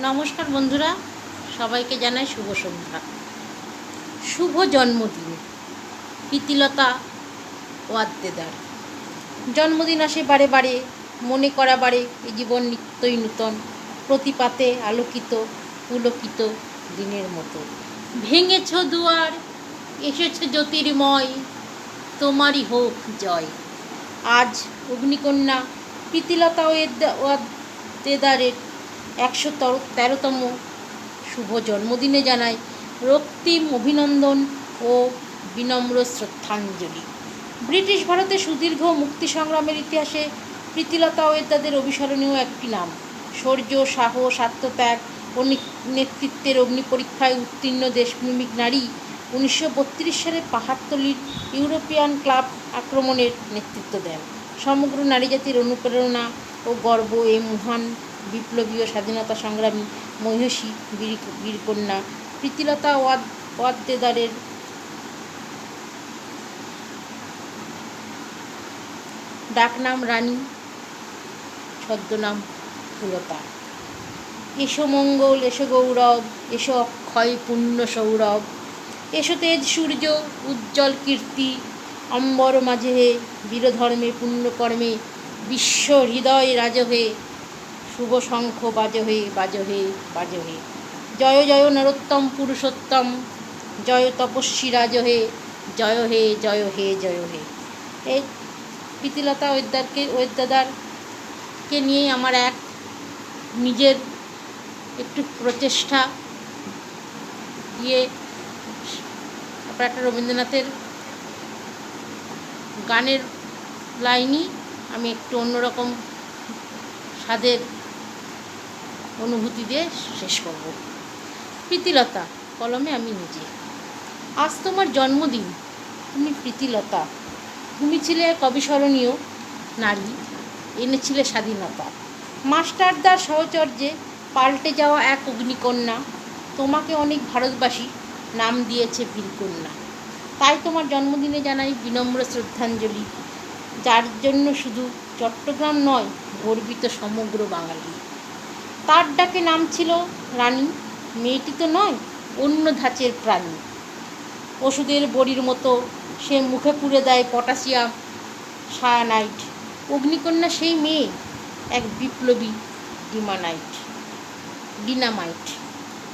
নমস্কার বন্ধুরা, সবাইকে জানাই শুভ সন্ধ্যা। শুভ জন্মদিন, প্রীতিলতা ওয়াদ্দেদার জন্মদিন আসে বারে বারে, মনে করা বারে এ জীবন নিত্যই নূতন, প্রতিপাতে আলোকিত, পুলকিত দিনের মতো। ভেঙেছ দুয়ার, এসেছ জ্যোতির্ময়, তোমারই হোক জয়। আজ অগ্নিকন্যা প্রীতিলতা ওয়েদ্দা- ওয়াদ্দেদারের একশো তর- তেরোতম শুভ জন্মদিনে জানাই রক্তিম অভিনন্দন ও বিনম্র শ্রদ্ধাঞ্জলি। ব্রিটিশ ভারতে সুদীর্ঘ মুক্তি সংগ্রামের ইতিহাসে প্রীতিলতা ওয়েদাদের অবিস্মরণীয় একটি নাম। শৌর্য, সাহস, আত্মত্যাগ ও নেতৃত্বের অগ্নি পরীক্ষায় উত্তীর্ণ দেশপ্রেমিক নারী উনিশশো বত্রিশ সালে পাহাড়তলির ইউরোপিয়ান ক্লাব আক্রমণের নেতৃত্ব দেন। সমগ্র নারী জাতির অনুপ্রেরণা ও গর্ব এই মহান বিপ্লবীয় স্বাধীনতা সংগ্রামী মহিষী বীর বীরকন্যা প্রীতিলতা ওয়াদ, ওয়াদ্দেদারের ডাকনাম রানী, ছদ্মনাম ফুলতা। এসো মঙ্গল, এসো গৌরব, এসো অক্ষয় পুণ্য সৌরভ, এসো তেজ সূর্য, উজ্জ্বল কীর্তি, অম্বর মাঝে বীরধর্মে, পুণ্যকর্মে, বিশ্ব হৃদয় রাজ হয়ে শুভ শঙ্খ বাজ হয়ে বাজ হয়ে বাজ হয়ে জয় জয় নরোত্তম পুরুষোত্তম, জয় তপস্বী রাজ হে জয় হে জয় হে জয় হে এই প্রীতিলতা ওয়েদারকে ওয়েদাদারকে নিয়েই আমার এক নিজের একটু প্রচেষ্টা। দিয়ে তারপর একটা রবীন্দ্রনাথের গানের লাইনই আমি একটু অন্যরকম স্বাদের অনুভূতি দিয়ে শেষ করব। প্রীতিলতা, কলমে আমি নিজে। আজ তোমার জন্মদিন। তুমি প্রীতিলতা। তুমি ছিলে এক অবিস্মরণীয় নারী। এনেছিলে স্বাধীনতা। মাস্টারদার সহচর্যে পাল্টে যাওয়া এক অগ্নিকন্যা। তোমাকে অনেক ভারতবাসী নাম দিয়েছে বীরকন্যা। তাই তোমার জন্মদিনে জানাই বিনম্র শ্রদ্ধাঞ্জলি, যার জন্য শুধু চট্টগ্রাম নয়, গর্বিত সমগ্র বাঙালি। তার ডাকে নাম ছিল? রানী? মেয়েটি তো নয়, অন্য ধাঁচের প্রাণী। ওষুধের বড়ির মতো সে মুখে পুড়ে দেয় পটাশিয়াম, সায়ানাইট। অগ্নিকন্যা সেই মেয়ে, এক বিপ্লবী ডিমানাইট, ডিনামাইট।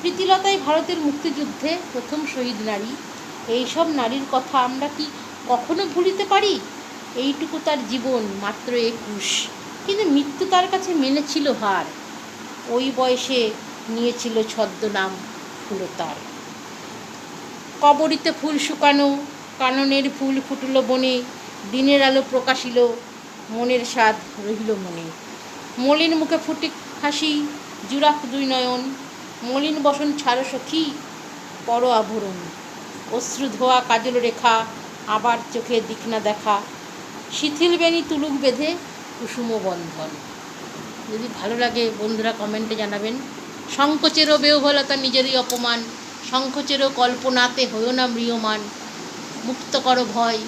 প্রীতিলতাই ভারতের মুক্তিযুদ্ধে প্রথম শহীদ নারী। এইসব নারীর কথা আমরা কি কখনো ভুলিতে পারি? এইটুকু তার জীবন মাত্র একুশ। কিন্তু মৃত্যু তার কাছে মেনেছিল হার। ওই বয়সে নিয়েছিল ছদ্মনাম ফুলতার। কবরিতে ফুল শুকানো, কাননের ফুল ফুটল বনে, দিনের আলো প্রকাশিল, মনের স্বাদ রহিল মনে। মলিন মুখে ফুটে হাসি জুরাক দুই নয়ন, মলিন বসন ছাড়ো সখী, পর আভরণ। অশ্রু ধোয়া কাজল রেখা, আবার চোখে দিক না দেখা, শিথিল বেনি তুলুক বেঁধে কুসুম বন্ধন যদি ভালো লাগে বন্ধুরা কমেন্টে জানাবেন। সংকোচেরও বেহলতা নিজেরই অপমান, সংকোচেরও কল্পনাতে হয়েও না ম্রিয়মান। মুক্ত করো ভয়,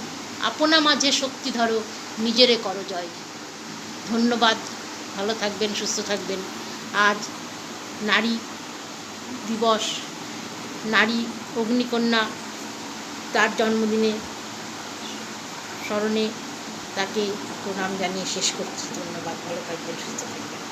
আপনা মাঝে শক্তি ধরো, নিজেরে করো জয়। ধন্যবাদ, ভালো থাকবেন, সুস্থ থাকবেন। আজ নারী দিবস, নারী অগ্নিকন্যা তার জন্মদিনে স্মরণে তাকে প্রণাম জানিয়ে শেষ করছি। ধন্যবাদ ভালো থাকবেন সুস্থ থাকবেন।